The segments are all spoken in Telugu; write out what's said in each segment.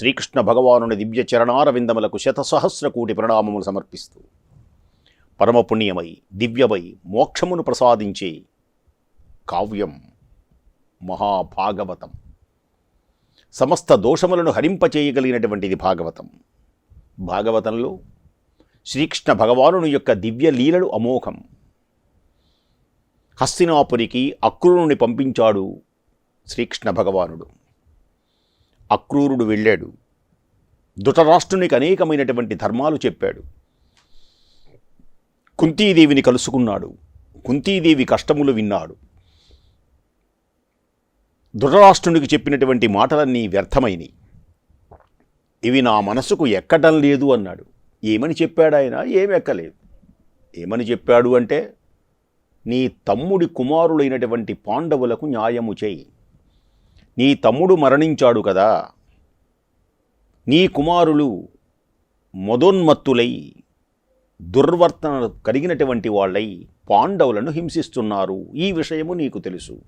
శ్రీకృష్ణ భగవానుని దివ్య చరణారవిందములకు శతసహస్ర కోటి ప్రణామములు సమర్పిస్తూ పరమపుణ్యమై దివ్యమై మోక్షమును ప్రసాదించే కావ్యం మహాభాగవతం. సమస్త దోషములను హరింపచేయగలిగినటువంటిది భాగవతం. భాగవతంలో శ్రీకృష్ణ భగవానుని యొక్క దివ్య లీలలు అమోఘం. హస్తినాపురికి అక్రూరుని పంపించాడు శ్రీకృష్ణ భగవానుడు. అక్రూరుడు వెళ్ళాడు. ధృతరాష్ట్రునికి అనేకమైనటువంటి ధర్మాలు చెప్పాడు. కుంతీదేవిని కలుసుకున్నాడు. కుంతీదేవి కష్టములు విన్నాడు. ధృతరాష్ట్రునికి చెప్పినటువంటి మాటలన్నీ వ్యర్థమైనవి ఇవి నా మనసుకు ఎక్కడం లేదు అన్నాడు. ఏమని చెప్పాడు ఆయన? ఏమి ఎక్కలేదు. ఏమని చెప్పాడు అంటే నీ తమ్ముడి కుమారులైనటువంటి పాండవులకు న్యాయము చేయి. నీ తమ్ముడు మరణించాడు కదా. నీ కుమారులు మదోన్మత్తులై దుర్వర్తన కలిగినటువంటి వాళ్ళై పాండవులను హింసిస్తున్నారు. ఈ విషయము నీకు తెలుసు.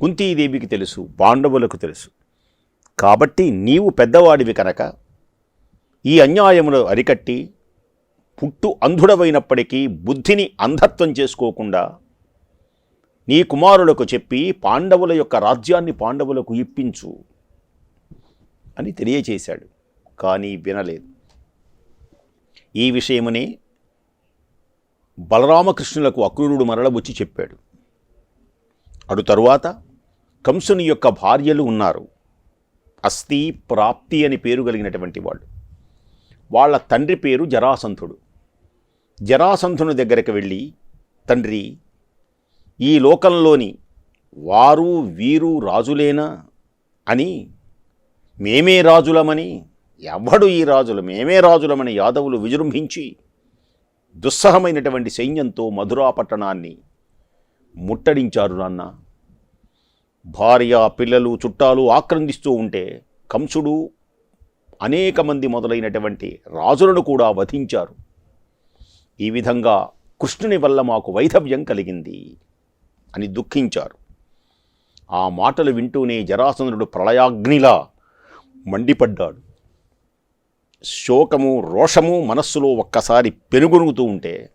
కుంతీదేవికి తెలుసు పాండవులకు తెలుసు. కాబట్టి నీవు పెద్దవాడివి కనుక ఈ అన్యాయమును అరికట్టి పుట్టు అంధుడవైనప్పటికీ బుద్ధిని అంధత్వం చేసుకోకుండా నీ కుమారులకు చెప్పి పాండవుల యొక్క రాజ్యాన్ని పాండవులకు ఇప్పించు అని తెలియచేశాడు కానీ వినలేదు. ఈ విషయమునే బలరామకృష్ణులకు అక్రూరుడు మరలబుచ్చి చెప్పాడు. అడు తరువాత కంసుని యొక్క భార్యలు ఉన్నారు. అస్థి ప్రాప్తి అని పేరు కలిగినటువంటి వాళ్ళు. వాళ్ళ తండ్రి పేరు జరాసంధుడు. జరాసంధుని దగ్గరికి వెళ్ళి తండ్రి ఈ లోకంలోని వారు వీరు రాజులేనా అని మేమే రాజులమని ఎవడు ఈ రాజులు? మేమే రాజులమని యాదవులు విజృంభించి దుస్సహమైనటువంటి సైన్యంతో మధురా పట్టణాన్ని ముట్టడించారు నాన్న. భార్య పిల్లలు చుట్టాలు ఆక్రందిస్తూ ఉంటే కంసుడు అనేక మంది మొదలైనటువంటి రాజులను కూడా వధించారు. ఈ విధంగా కృష్ణుని వల్ల మాకు వైధవ్యం కలిగింది. అని దుఃఖించారు. ఆ మాటలు వింటూనే జరాసంద్రుడు ప్రళయాగ్నిలా మండిపడ్డాడు. శోకము రోషము మనస్సులో ఒక్కసారి పెనుగొనుగుతూ ఉంటే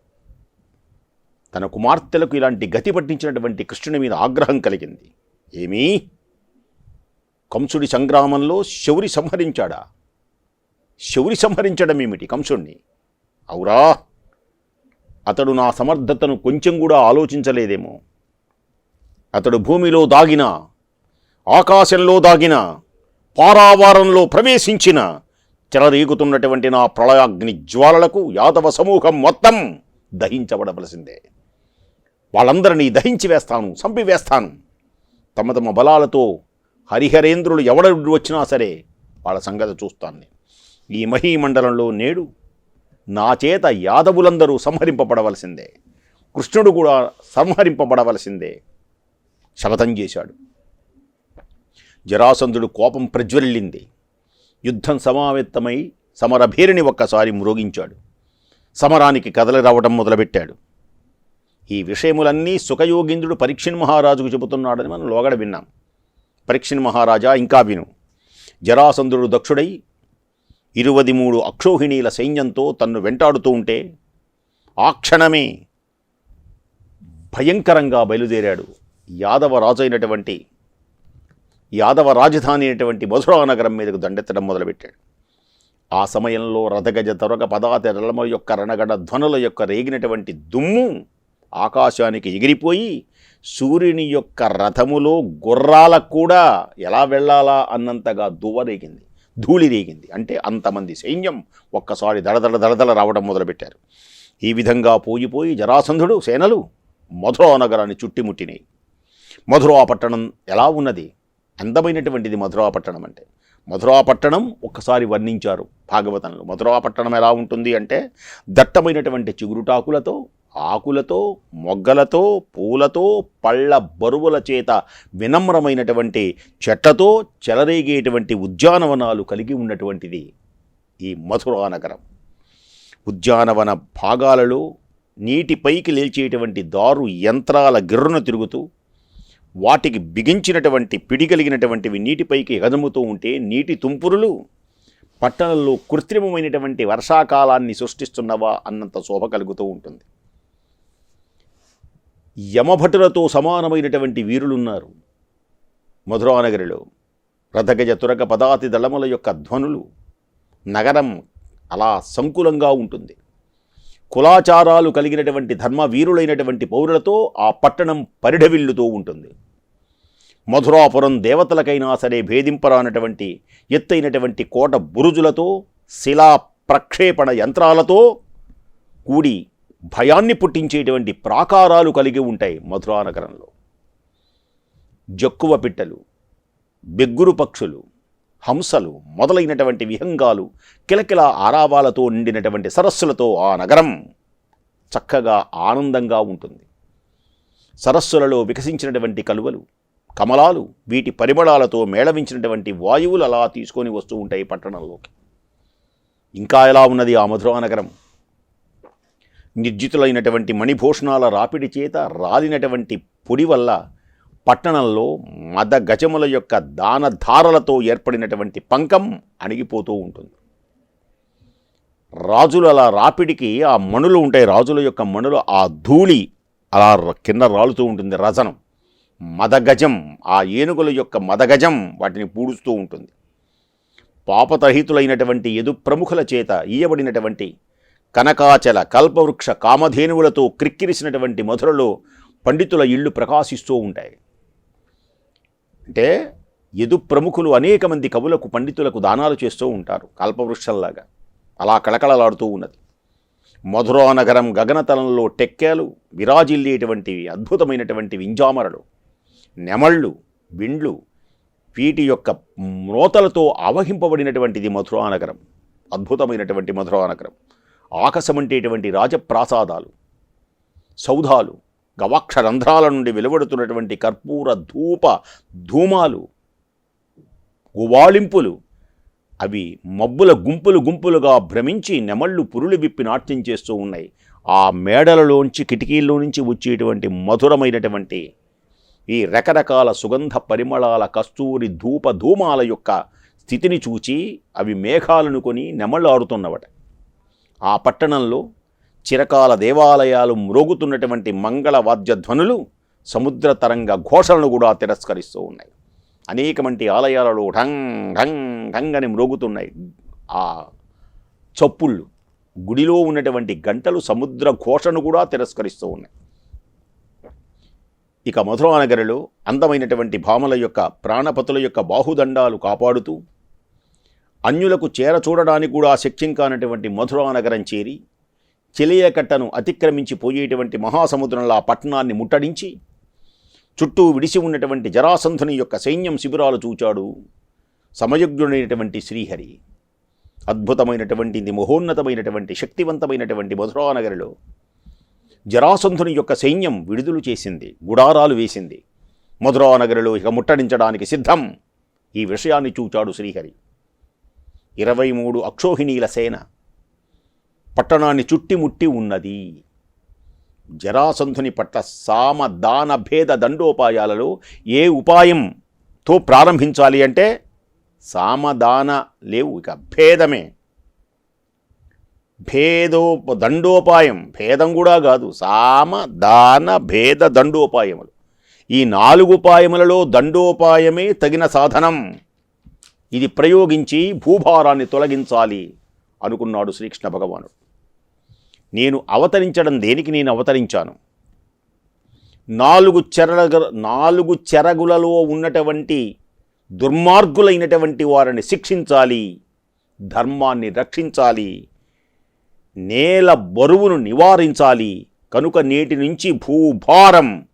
తన కుమార్తెలకు ఇలాంటి గతి పట్టించినటువంటి కృష్ణుని మీద ఆగ్రహం కలిగింది. ఏమీ? కంసుడి సంగ్రామంలో శౌరి సంహరించాడా? శౌరి సంహరించడం ఏమిటి కంసుణ్ణి? అవురా అతడు నా సమర్థతను కొంచెం కూడా ఆలోచించలేదేమో. అతడు భూమిలో దాగిన ఆకాశంలో దాగిన పారావారంలో ప్రవేశించిన చెలరేగుతున్నటువంటి నా ప్రళయాగ్ని జ్వాలలకు యాదవ సమూహం మొత్తం దహించబడవలసిందే. వాళ్ళందరినీ దహించి వేస్తాను చంపివేస్తాను తమ తమ బలాలతో హరిహరేంద్రులు ఎవడు వచ్చినా సరే వాళ్ళ సంగతి చూస్తాను నేను. ఈ మహీమండలంలో నేడు నా చేత యాదవులందరూ సంహరింపబడవలసిందే. కృష్ణుడు కూడా సంహరింపబడవలసిందే. శపథం చేశాడు. జరాసంధుడు కోపం ప్రజ్వలిల్లింది యుద్ధం సమావేత్తమై సమరభేరిని ఒక్కసారి మ్రోగించాడు. సమరానికి కదలి రావడం మొదలుపెట్టాడు. ఈ విషయములన్నీ సుఖయోగింద్రుడు పరీక్షణ్ మహారాజుకు చెబుతున్నాడని మనం లోగడ విన్నాం. పరీక్షణ్ మహారాజా ఇంకా విను. జరాసంధుడు దక్షుడై ఇరువది మూడు అక్షోహిణీల సైన్యంతో తన్ను వెంటాడుతూ ఉంటే ఆ క్షణమే భయంకరంగా బయలుదేరాడు. యాదవ రాజు అయినటువంటి యాదవ రాజధాని అయినటువంటి మధురా నగరం మీదకు దండెత్తడం మొదలుపెట్టాడు. ఆ సమయంలో రథగజ తొరగ పదాతి రలమ యొక్క రణగడ ధ్వనుల యొక్క రేగినటువంటి దుమ్ము ఆకాశానికి ఎగిరిపోయి సూర్యుని యొక్క రథములో గుర్రాలకు కూడా ఎలా వెళ్ళాలా అన్నంతగా దువ్వరేగింది ధూళి రేగింది అంటే అంతమంది సైన్యం ఒక్కసారి దడదడ దళదళ రావడం మొదలుపెట్టారు. ఈ విధంగా పోయిపోయి జరాసంధుడు సేనలు మధురా నగరాన్ని చుట్టిముట్టినాయి. మధురా పట్టణం ఎలా ఉన్నది? అందమైనటువంటిది మధురా పట్టణం అంటే. మధురా పట్టణం ఒక్కసారి వర్ణించారు భాగవతంలో. మధురా పట్టణం ఎలా ఉంటుంది అంటే దట్టమైనటువంటి చిగురుటాకులతో ఆకులతో మొగ్గలతో పూలతో పళ్ళ బరువుల చేత వినమ్రమైనటువంటి చెట్లతో చెలరేగేటువంటి ఉద్యానవనాలు కలిగి ఉన్నటువంటిది ఈ మధురా నగరం. ఉద్యానవన భాగాలలో నీటిపైకి లేచేటువంటి దారు యంత్రాల గిర్రున తిరుగుతూ వాటికి బిగించినటువంటి పిడిగలిగినటువంటివి నీటిపైకి ఎగదముతూ ఉంటే నీటి తుంపురులు పట్టణంలో కృత్రిమమైనటువంటి వర్షాకాలాన్ని సృష్టిస్తున్నవా అన్నంత శోభ కలుగుతూ ఉంటుంది. యమభటులతో సమానమైనటువంటి వీరులున్నారు. మధురానగరిలో రథగజ తురక పదాతి దళముల యొక్క ధ్వనులు నగరం అలా సంకులంగా ఉంటుంది. కులాచారాలు కలిగినటువంటి ధర్మవీరులైనటువంటి పౌరులతో ఆ పట్టణం పరిఢవిల్లుతూ ఉంటుంది. మధురాపురం దేవతలకైనా సరే భేదింపరానటువంటి ఎత్తైనటువంటి కోట బురుజులతో శిలా ప్రక్షేపణ యంత్రాలతో కూడి భయాన్ని పుట్టించేటువంటి ప్రాకారాలు కలిగి ఉంటాయి మధురా నగరంలో జక్కువ పిట్టలు బెగ్గురు పక్షులు హంసలు మొదలైనటువంటి విహంగాలు కిలకిల ఆరావాలతో నిండినటువంటి సరస్సులతో ఆ నగరం చక్కగా ఆనందంగా ఉంటుంది. సరస్సులలో వికసించినటువంటి కలువలు కమలాలు వీటి పరిమళాలతో మేళవించినటువంటి వాయువులు అలా తీసుకొని వస్తూ ఉంటాయి పట్టణంలోకి. ఇంకా ఎలా ఉన్నది ఆ మధురా నగరం? నిర్జితులైనటువంటి మణిభూషణాల రాపిడి చేత రాలినటువంటి పొడి వల్ల పట్టణంలో మద గజముల యొక్క దానధారలతో ఏర్పడినటువంటి పంకం అణిగిపోతూ ఉంటుంది. రాజులు అలా రాపిడికి ఆ మణులు ఉంటాయి. రాజుల యొక్క మణులు ఆ ధూళి అలా కింద రాలుతూ ఉంటుంది. రజనం మదగజం ఆ ఏనుగుల యొక్క మదగజం వాటిని పూడుస్తూ ఉంటుంది. పాపతరహితులైనటువంటి యదు ప్రముఖుల చేత ఈయబడినటువంటి కనకాచల కల్పవృక్ష కామధేనువులతో క్రిక్కిరిసినటువంటి మధురలో పండితుల ఇళ్ళు ప్రకాశిస్తూ ఉంటాయి. అంటే యదు ప్రముఖులు అనేక మంది కవులకు పండితులకు దానాలు చేస్తూ ఉంటారు కల్పవృక్షంలాగా. అలా కళకళలాడుతూ ఉన్నది. మధురా నగరం గగనతలంలో టెక్కేలు విరాజిల్లేటువంటివి అద్భుతమైనటువంటి వింజామరలు నెమళ్ళు విండ్లు వీటి యొక్క మ్రోతలతో ఆవహింపబడినటువంటిది మధురా నగరం అద్భుతమైనటువంటి మధురా నగరం ఆకాశమంటేటువంటి రాజప్రాసాదాలు సౌధాలు గవాక్షరంధ్రాల నుండి వెలువడుతున్నటువంటి కర్పూర ధూప ధూమాలు గువాళింపులు అవి మబ్బుల గుంపులు గుంపులుగా భ్రమించి నెమళ్ళు పురులు విప్పి నాట్యం చేస్తూ ఉన్నాయి. ఆ మేడలలోంచి కిటికీల్లో నుంచి వచ్చేటువంటి మధురమైనటువంటి ఈ రకరకాల సుగంధ పరిమళాల కస్తూరి ధూప ధూమాల యొక్క స్థితిని చూచి అవి మేఘాలను కొని నెమళ్ళాడుతున్నవట ఆ పట్టణంలో చిరకాల దేవాలయాలు మ్రోగుతున్నటువంటి మంగళ వాద్యధ్వనులు సముద్ర తరంగ ఘోషలను కూడా తిరస్కరిస్తూ ఉన్నాయి. అనేకమంటి ఆలయాలలో ఢంగ్ ఢంగ్ ఢంగ్ అని మ్రోగుతున్నాయి. ఆ చప్పుళ్ళు గుడిలో ఉన్నటువంటి గంటలు సముద్ర ఘోషను కూడా తిరస్కరిస్తూ ఉన్నాయి. ఇక మధురానగరిలో అందమైనటువంటి భామల యొక్క ప్రాణపతుల యొక్క బాహుదండాలు కాపాడుతూ అన్యులకు చేర చూడడానికి కూడా శక్యం కానటువంటి మధురానగరం చేరి చెలియకట్టను అతిక్రమించి పోయేటువంటి మహాసముద్రంలో ఆ పట్టణాన్ని ముట్టడించి చుట్టూ విడిసి ఉన్నటువంటి జరాసంధుని యొక్క సైన్యం శిబిరాలు చూచాడు సమయజ్ఞుడైనటువంటి శ్రీహరి. అద్భుతమైనటువంటి మహోన్నతమైనటువంటి శక్తివంతమైనటువంటి మధురానగరిలో జరాసంధుని యొక్క సైన్యం విడుదల చేసింది గుడారాలు వేసింది. మధురానగరిలో ఇక ముట్టడించడానికి సిద్ధం ఈ విషయాన్ని చూచాడు శ్రీహరి. ఇరవై మూడు అక్షోహిణీల సేన పట్టణాన్ని చుట్టిముట్టి ఉన్నది. జరాసంధుని పట్ల సామ దాన భేద దండోపాయాలలో ఏ ఉపాయంతో ప్రారంభించాలి అంటే సామదాన లేవు ఇక భేదమే. భేదో దండోపాయం భేదం కూడా కాదు సామ దాన భేద దండోపాయములు. ఈ నాలుగు ఉపాయములలో దండోపాయమే తగిన సాధనం. ఇది ప్రయోగించి భూభారాన్ని తొలగించాలి అనుకున్నాడు శ్రీకృష్ణ భగవానుడు. నేను అవతరించడం దేనికి నేను అవతరించాను? నాలుగు చెరగ నాలుగు చెరగులలో ఉన్నటువంటి దుర్మార్గులైనటువంటి వారిని శిక్షించాలి ధర్మాన్ని రక్షించాలి నేల బరువును నివారించాలి కనుక నేటి నుంచి భూభారం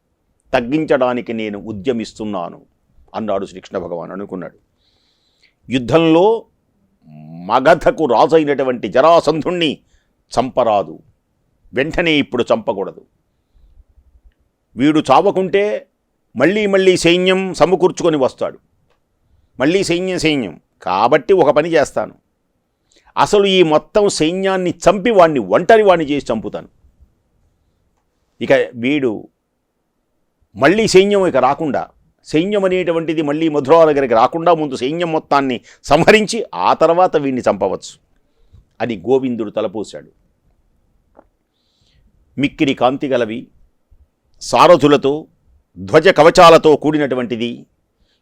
తగ్గించడానికి నేను ఉద్యమిస్తున్నాను అన్నాడు శ్రీకృష్ణ భగవాన్ అనుకున్నాడు. యుద్ధంలో మగధకు రాజైనటువంటి జరాసంధుణ్ణి చంపరాదు. వెంటనే ఇప్పుడు చంపకూడదు. వీడు చావకుంటే మళ్ళీ మళ్ళీ సైన్యం సమకూర్చుకొని వస్తాడు. మళ్ళీ సైన్యం సైన్యం. కాబట్టి ఒక పని చేస్తాను. అసలు ఈ మొత్తం సైన్యాన్ని చంపి వాడిని ఒంటరి వాడిని చేసి చంపుతాను. ఇక వీడు మళ్ళీ సైన్యం ఇక రాకుండా సైన్యం అనేటువంటిది మళ్ళీ మధురా దగ్గరికి రాకుండా ముందు సైన్యం మొత్తాన్ని సంహరించి ఆ తర్వాత వీడిని చంపవచ్చు. అని గోవిందుడు తలపోశాడు. మిక్కిరి కాంతి గలవి సారథులతో ధ్వజ కవచాలతో కూడినటువంటిది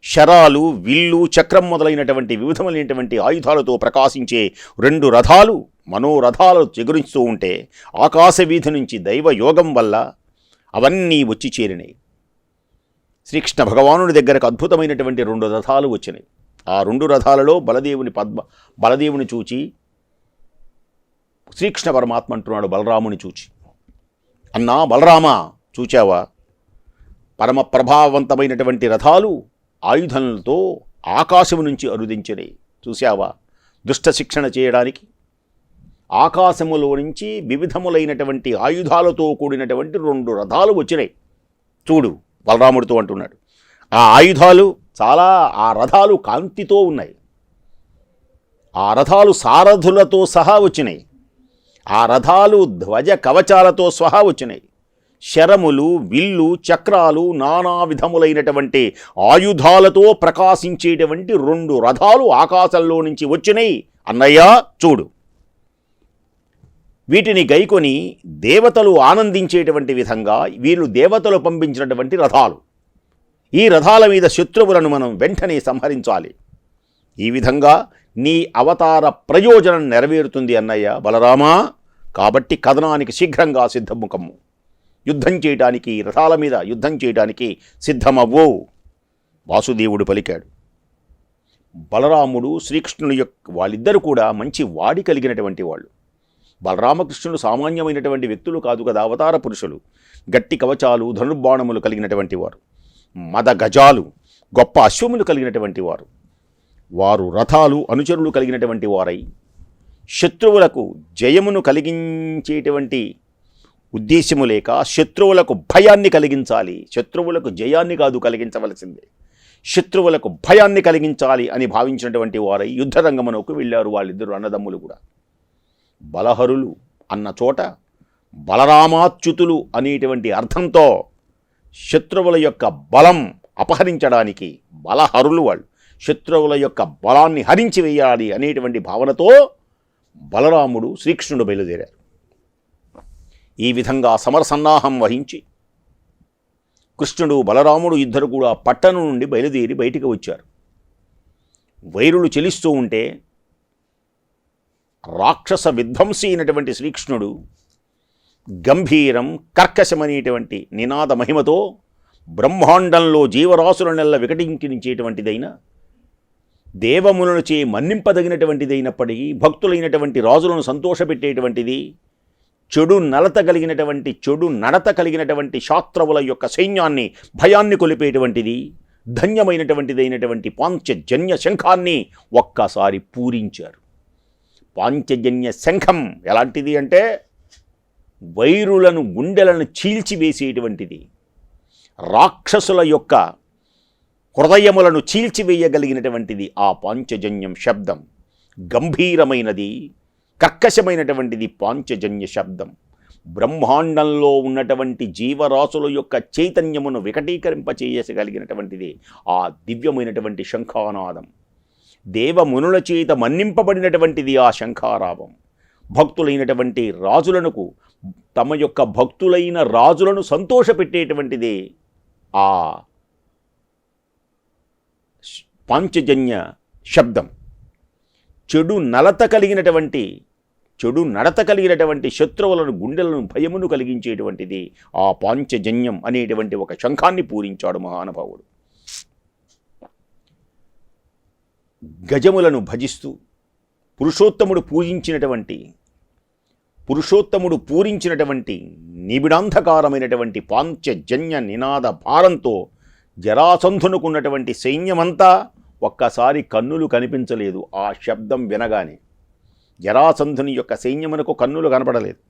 శరాలు విల్లు చక్రం మొదలైనటువంటి వివిధమైనటువంటి ఆయుధాలతో ప్రకాశించే రెండు రథాలు మనోరథాలు చెగురించుతూ ఉంటే ఆకాశ వీధి నుంచి దైవ యోగం వల్ల అవన్నీ వచ్చి చేరినాయి. శ్రీకృష్ణ భగవానుడి దగ్గరకు అద్భుతమైనటువంటి రెండు రథాలు వచ్చినాయి. ఆ రెండు రథాలలో బలదేవుని పద్మ బలదేవుని చూచి శ్రీకృష్ణ పరమాత్మ అంటున్నాడు బలరాముని చూచి. అన్నా బలరామా చూచావా? పరమ ప్రభావవంతమైనటువంటి రథాలు ఆయుధములతో ఆకాశము నుంచి అరుదించినాయి చూశావా? దుష్ట శిక్షణ చేయడానికి. ఆకాశములో నుంచి వివిధములైనటువంటి ఆయుధాలతో కూడినటువంటి రెండు రథాలు వచ్చినాయి చూడు బలరాముడితో అంటున్నాడు. ఆ ఆయుధాలు చాలా ఆ రథాలు కాంతితో ఉన్నాయి. ఆ రథాలు సారథులతో సహా వచ్చినాయి ఆ రథాలు ధ్వజ కవచాలతో స్వహా వచ్చినాయి శరములు విల్లు చక్రాలు నానా విధములైనటువంటి ఆయుధాలతో ప్రకాశించేటువంటి రెండు రథాలు ఆకాశంలో నుంచి వచ్చినాయి అన్నయ్య చూడు. వీటిని గైకొని దేవతలు ఆనందించేటువంటి విధంగా వీళ్ళు దేవతలు పంపించినటువంటి రథాలు. ఈ రథాల మీద శత్రువులను మనం వెంటనే సంహరించాలి. ఈ విధంగా నీ అవతార ప్రయోజనం నెరవేరుతుంది అన్నయ్య బలరామా. కాబట్టి కథనానికి శీఘ్రంగా సిద్ధముఖము యుద్ధం చేయటానికి రథాల మీద యుద్ధం చేయడానికి సిద్ధమవ్వు వాసుదేవుడు పలికాడు. బలరాముడు శ్రీకృష్ణుని యొక్క వాళ్ళిద్దరూ కూడా మంచి వాడి కలిగినటువంటి వాళ్ళు. బలరామకృష్ణుడు సామాన్యమైనటువంటి వ్యక్తులు కాదు కదా అవతార పురుషులు. గట్టి కవచాలు ధనుర్బాణములు కలిగినటువంటి వారు. మద గజాలు గొప్ప అశ్వములు కలిగినటువంటి వారు. వారు రథాలు అనుచరులు కలిగినటువంటి వారై శత్రువులకు జయమును కలిగించేటువంటి ఉద్దేశము లేక శత్రువులకు భయాన్ని కలిగించాలి. శత్రువులకు జయాన్ని కాదు కలిగించవలసిందే. శత్రువులకు భయాన్ని కలిగించాలి అని భావించినటువంటి వారై యుద్ధరంగమునకు వెళ్ళారు వాళ్ళిద్దరు అన్నదమ్ములు కూడా. బలహరులు అన్న చోట బలరామాచ్యుతులు అనేటువంటి అర్థంతో శత్రువుల యొక్క బలం అపహరించడానికి బలహరులు వాళ్ళు. శత్రువుల యొక్క బలాన్ని హరించి వేయాలి అనేటువంటి భావనతో బలరాముడు శ్రీకృష్ణుడు బయలుదేరారు. ఈ విధంగా సమరసన్నాహం వహించి కృష్ణుడు బలరాముడు ఇద్దరు కూడా పట్టణం నుండి బయలుదేరి బయటికి వచ్చారు. వైరులు చెలిస్తూ ఉంటే రాక్షస విధ్వంసి అయినటువంటి శ్రీకృష్ణుడు గంభీరం కర్కశమనేటువంటి నినాద మహిమతో బ్రహ్మాండంలో జీవరాశులనెల్ల వికటించినటువంటిదైన దేవములను చే మన్నింపదగినటువంటిదైనప్పటికీ భక్తులైనటువంటి రాజులను సంతోషపెట్టేటువంటిది చెడు నలత కలిగినటువంటి చెడు నడత కలిగినటువంటి శాస్త్రవుల యొక్క సైన్యాన్ని భయాన్ని కొలిపేటువంటిది ధన్యమైనటువంటిదైనటువంటి పాంచజన్య శంఖాన్ని ఒక్కసారి పూరించారు. పాంచజన్య శంఖం ఎలాంటిది అంటే వైరులను గుండెలను చీల్చివేసేటువంటిది. రాక్షసుల యొక్క హృదయములను చీల్చివేయగలిగినటువంటిది ఆ పాంచజన్యం శబ్దం. గంభీరమైనది కర్కశమైనటువంటిది పాంచజన్య శబ్దం. బ్రహ్మాండంలో ఉన్నటువంటి జీవరాశుల యొక్క చైతన్యమును వికటీకరింపచేయగలిగినటువంటిది ఆ దివ్యమైనటువంటి శంఖానాదం. దేవమునుల చేత మన్నింపబడినటువంటిది ఆ శంఖారావం. భక్తులైనటువంటి రాజులకు తమ యొక్క భక్తులైన రాజులను సంతోషపెట్టేటువంటిదే ఆ పాంచజన్య శబ్దం. చెడు నలత కలిగినటువంటి చెడు నడత కలిగినటువంటి శత్రువులను గుండెలను భయమును కలిగించేటువంటిది ఆ పాంచజన్యం అనేటువంటి ఒక శంఖాన్ని పూరించాడు మహానుభావుడు. గజములను భజిస్తూ పురుషోత్తముడు పూజించినటువంటి పురుషోత్తముడు పూరించినటువంటి నిబిడాంధకారమైనటువంటి పాంచజన్య నినాద భారంతో జరాసంధునుకున్నటువంటి సైన్యమంతా ఒక్కసారి కన్నులు కనిపించలేదు ఆ శబ్దం వినగానే. జరాసంధుని యొక్క సైన్యమునకు కన్నులు కనపడలేదు.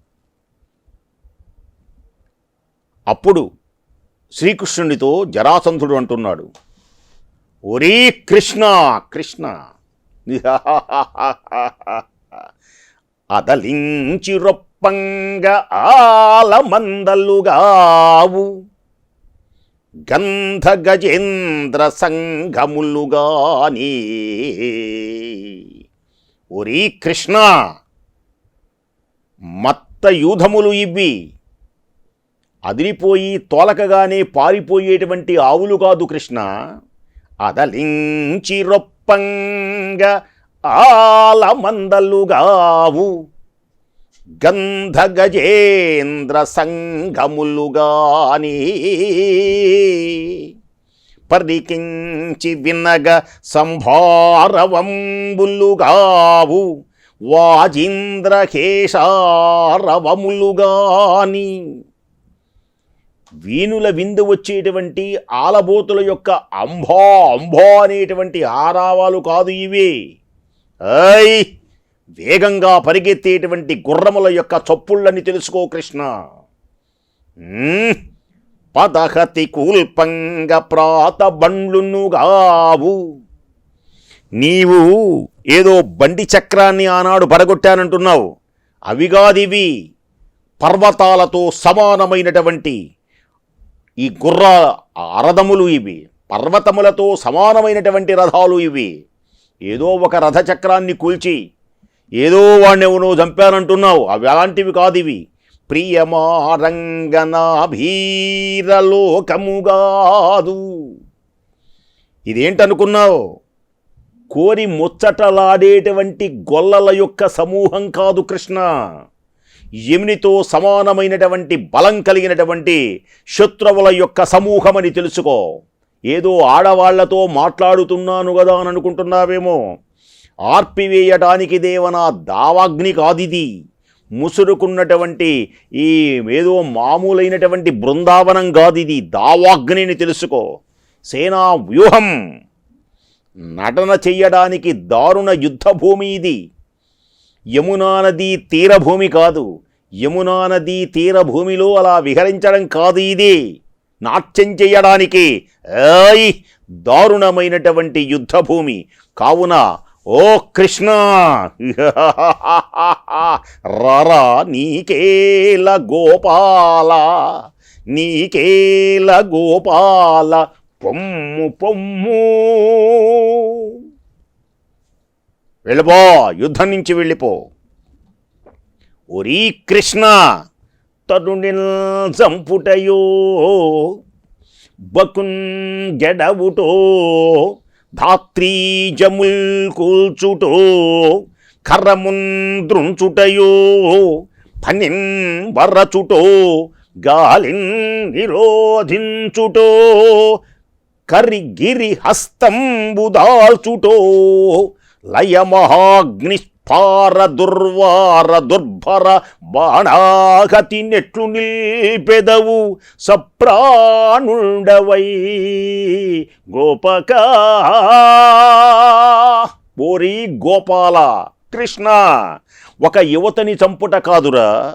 అప్పుడు శ్రీకృష్ణునితో జరాసంధుడు అంటున్నాడు ఒరే కృష్ణ కృష్ణ అదలించి రొప్పంగా ఆలమందలుగావు. గంధ గజేంద్ర సంఘములుగాని ఒరీ కృష్ణ మత్త యూధములు ఇవి అదిరిపోయి తోలకగానే పారిపోయేటువంటి ఆవులు కాదు కృష్ణ. అదలించి రొప్పంగ ఆలమందలుగావు. గంధ గజేంద్ర సంఘములుగాని పరికించి వినగ సంభారవంబులుగావు వాజీంద్రహేషారవములుగాని వీణుల విందు వచ్చేటువంటి ఆలబోతుల యొక్క అంభా అంభా అనేటువంటి ఆరావాలు కాదు ఇవి. ఐ వేగంగా పరిగెత్తేటువంటి గుర్రముల యొక్క చప్పుళ్ళని తెలుసుకో కృష్ణ. పదహతి కూల్పంగ ప్రాత బండ్లునుగావు నీవు ఏదో బండి చక్రాన్ని ఆనాడు పడగొట్టానంటున్నావు. అవిగాదివి పర్వతాలతో సమానమైనటువంటి ఈ గుర్ర రథములు ఇవి. పర్వతములతో సమానమైనటువంటి రథాలు ఇవి. ఏదో ఒక రథచక్రాన్ని కూల్చి ఏదో వాణ్ణెవనో చంపానంటున్నావు. అవి అలాంటివి కాదు ఇవి ప్రియమారంగనాభీరలోకముగాదు ఇదేంటనుకున్నావు? కోరి ముచ్చటలాడేటువంటి గొల్లల యొక్క సమూహం కాదు కృష్ణ. యమునితో సమానమైనటువంటి బలం కలిగినటువంటి శత్రువుల యొక్క సమూహమని తెలుసుకో. ఏదో ఆడవాళ్ళతో మాట్లాడుతున్నాను కదా అని అనుకుంటున్నావేమో. ఆర్పివేయటానికి దేవన దావాగ్ని కాదిది ముసురుకున్నటువంటి ఈ ఏదో మామూలైనటువంటి బృందావనం కాదిది దావాగ్నిని తెలుసుకో. సేనా వ్యూహం. నటన చెయ్యడానికి దారుణ యుద్ధభూమి ఇది యమునా నది తీరభూమి కాదు. యమునా నది తీరభూమిలో అలా విహరించడం కాదు ఇది. నాట్యం చెయ్యడానికి ఏయ్ దారుణమైనటువంటి యుద్ధభూమి. కావున ఓ కృష్ణ! రారా నీకేల గోపాల నీకేల గోపాల పొమ్ము పొమ్ము. వెళ్ళిపో యుద్ధం నుంచి వెళ్ళిపో. ఒరీ కృష్ణ తరుణిల్ చంపుటయో బకున్ జడవుటో. ధాత్రీజముల్ కూల్చుటో కర్రముంద్రుంచుటయో పనిన్ వరచుటో గాలిన్ నిరోధించుటో కరిగిరి హస్తంబుదాల్చుటో పార దుర్వార దుర్భర బాణాగతి నెట్లు నిల్పెదవు సప్రాణుండవై గోపక. ఓరి గోపాల కృష్ణ ఒక యువతని చంపుట కాదురా.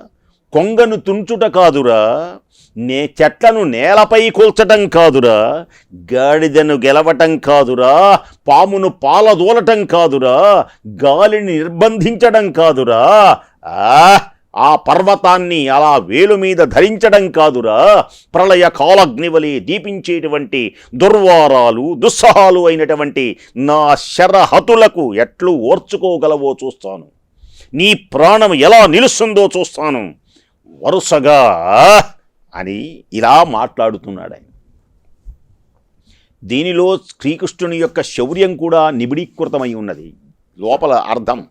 కొంగను తుంచుట కాదురా నే చెట్లను నేలపై కూల్చటం కాదురా గాడిదను గెలవటం కాదురా పామును పాలదోలటం కాదురా గాలిని నిర్బంధించడం కాదురా. ఆ ఆ పర్వతాన్ని అలా వేలు మీద ధరించడం కాదురా. ప్రళయ కాలగ్నివలి దీపించేటువంటి దుర్వారాలు దుస్సహాలు అయినటువంటి నా శరహతులకు ఎట్లు ఓర్చుకోగలవో చూస్తాను. నీ ప్రాణం ఎలా నిలుస్తుందో చూస్తాను. వరుసగా అని ఇలా మాట్లాడుతున్నాడు ఆయన. దీనిలో శ్రీకృష్ణుని యొక్క శౌర్యం కూడా నిబిడీకృతమై ఉన్నది. లోపల అర్థం.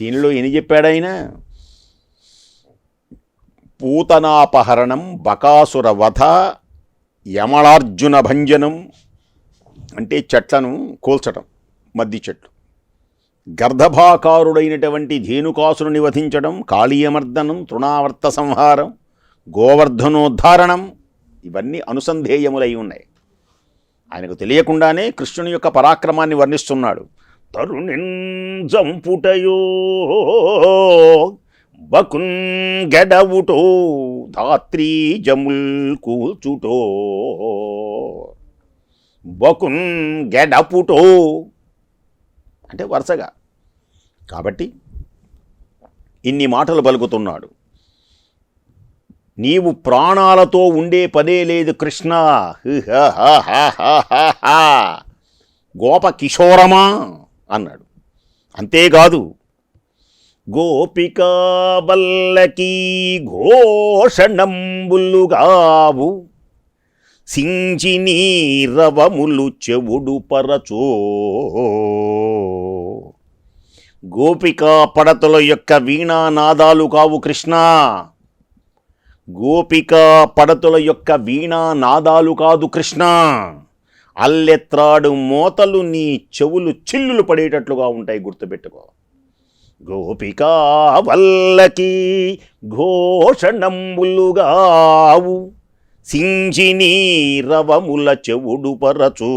దీనిలో ఎన్ని చెప్పాడైనా పూతనాపహరణం బకాసుర వధ యమళార్జున భంజనం అంటే చెట్లను కూల్చటం మద్ది చెట్లు. గర్ధభాకారుడైనటువంటి ధేనుకాసురుని వధించడం కాళీయమర్దనం తృణావర్త సంహారం గోవర్ధనోద్ధారణం ఇవన్నీ అనుసంధేయములై ఉన్నాయి. ఆయనకు తెలియకుండానే కృష్ణుని యొక్క పరాక్రమాన్ని వర్ణిస్తున్నాడు. తరుణింజంపుటయో బకున్ గడవుటో ధాత్రీ జముల్ కూల్చుటో బకున్ గెడపుటో అంటే వరుసగా. కాబట్టి ఇన్ని మాటలు పలుకుతున్నాడు. నీవు ప్రాణాలతో ఉండే పదే లేదు కృష్ణ. గోప కిషోరమా? అన్నాడు. అంతేకాదు. గోపికాబల్లకి ఘోషణంబులుగావు. సించి నీరవములు చెవుడు పరచో. గోపికా పడతల యొక్క వీణానాదాలు కావు కృష్ణ. గోపికా పడతుల యొక్క వీణా నాదాలు కాదు కృష్ణ. అల్లెత్రాడు మోతలు నీ చెవులు చిల్లులు పడేటట్లుగా ఉంటాయి గుర్తుపెట్టుకో. గోపికా వల్లకి ఘోషణంబులుగావు. సింజినీ రవముల చెవుడు పరచూ.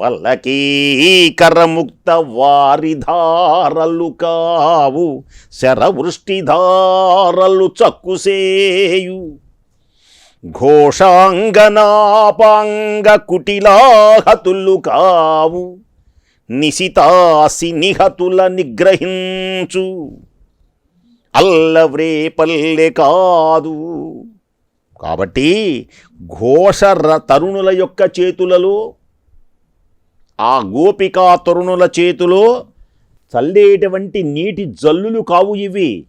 వల్లకీ కరముక్త వారిధారలు కావు శరవృష్టిధారలు చక్కుసేయు ఘోషాంగనాపాంగ కుటిలాహతులు కావు నిశితాసి నిహతుల నిగ్రహించు. అల్లవ్రే పల్లె కాదు. కాబట్టి ఘోషర తరుణుల యొక్క చేతులలో ఆ గోపికా తరుణుల చేతిలో చల్లేటువంటి నీటి జల్లులు కావు ఇవి.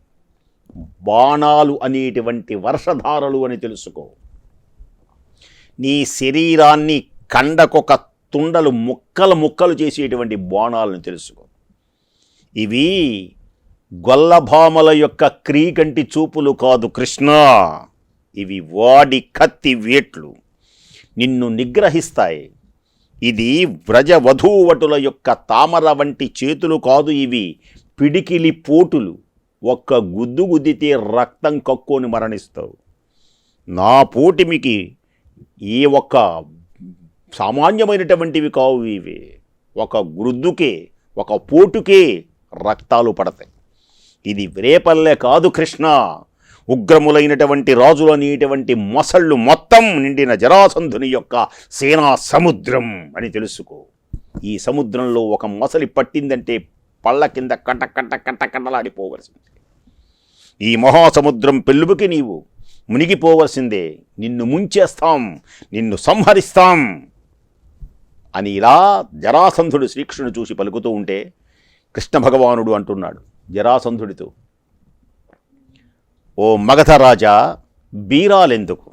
బాణాలు అనేటువంటి వర్షధారలు అని తెలుసుకో. నీ శరీరాన్ని కండకొక తుండలు ముక్కలు ముక్కలు చేసేటువంటి బాణాలను తెలుసుకో. ఇవి గొల్లభామల యొక్క క్రీకంటి చూపులు కాదు కృష్ణ. ఇవి వాడి కత్తి వేట్లు. నిన్ను నిగ్రహిస్తాయి. ఇది వ్రజవధూవటుల యొక్క తామర వంటి చేతులు కాదు ఇవి. పిడికిలి పోటులు. ఒక్క గుద్దు గుద్దితే రక్తం కక్కుని మరణిస్తావు. నా పోటిమికి ఈ ఒక్క సామాన్యమైనటువంటివి కావు ఇవి. ఒక గుద్దుకే ఒక పోటుకే రక్తాలు పడతాయి. ఇది రేపల్లె కాదు కృష్ణ. ఉగ్రములైనటువంటి రాజులు అనేటువంటి మొసళ్ళు మొత్తం నిండిన జరాసంధుని యొక్క సేనా సముద్రం అని తెలుసుకో. ఈ సముద్రంలో ఒక మొసలి పట్టిందంటే పళ్ళ కింద కట్ట కట్ట కట్ట కట్టలాడిపోవలసింది ఈ మహాసముద్రం పెళ్ళుబుకి నీవు మునిగిపోవలసిందే. నిన్ను ముంచేస్తాం నిన్ను సంహరిస్తాం అని ఇలా జరాసంధుడు శ్రీకృష్ణుడు చూసి పలుకుతూ ఉంటే కృష్ణ భగవానుడు అంటున్నాడు. జరాసంధుడితో ఓ మగధ రాజా బీరాలెందుకు?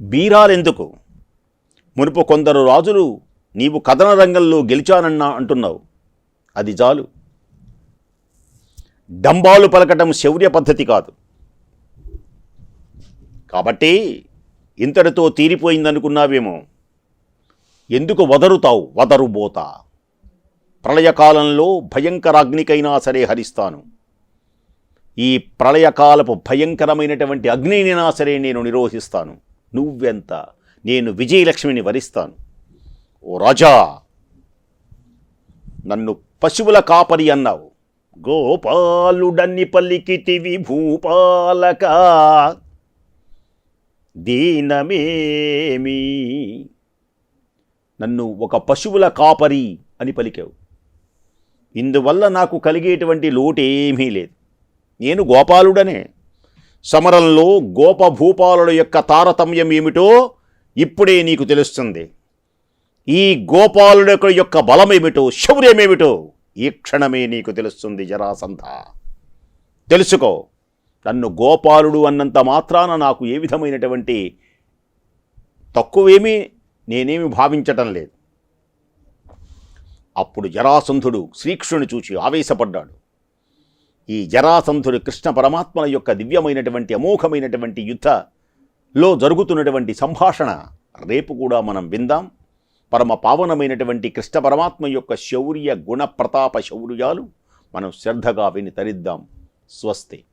బీరాలెందుకు? మునుపు కొందరు రాజులు నీవు కథన రంగంలో గెలిచానన్నా అంటున్నావు. అది చాలు. డంబాలు పలకటం శౌర్య పద్ధతి కాదు. కాబట్టి ఇంతటితో తీరిపోయిందనుకున్నావేమో. ఎందుకు వదరుతావు? వదరుబోతా. ప్రళయకాలంలో భయంకరాగ్నికైనా సరే హరిస్తాను. ఈ ప్రళయకాలపు భయంకరమైనటువంటి అగ్నినైనా సరే నేను నిరోధిస్తాను. నువ్వెంత? నేను విజయలక్ష్మిని వరిస్తాను. ఓ రాజా! నన్ను పశువుల కాపరి అన్నావు. గోపాలుడన్ని పలికితివి భూపాలక. దీనమేమి? నన్ను ఒక పశువుల కాపరి అని పలికావు. ఇందువల్ల నాకు కలిగేటువంటి లోటేమీ లేదు. నేను గోపాలుడనే. సమరంలో గోపభూపాలుల యొక్క తారతమ్యం ఏమిటో ఇప్పుడే నీకు తెలుస్తుంది. ఈ గోపాలుడు యొక్క బలమేమిటో శౌర్యమేమిటో ఈ క్షణమే నీకు తెలుస్తుంది జరాసంధ. తెలుసుకో నన్ను గోపాలుడు అన్నంత మాత్రాన నాకు ఏ విధమైనటువంటి తక్కువేమీ నేనేమి భావించటం లేదు. అప్పుడు జరాసంధుడు శ్రీకృష్ణుని చూచి ఆవేశపడ్డాడు. ఈ జరాసంధుడు కృష్ణ పరమాత్మల యొక్క దివ్యమైనటువంటి అమోఘమైనటువంటి యుద్ధలో జరుగుతున్నటువంటి సంభాషణ రేపు కూడా మనం విందాం. పరమ పావనమైనటువంటి కృష్ణ పరమాత్మ యొక్క శౌర్య గుణ ప్రతాప శౌర్యాలు మనం శ్రద్ధగా విని తరిద్దాం. స్వస్తి.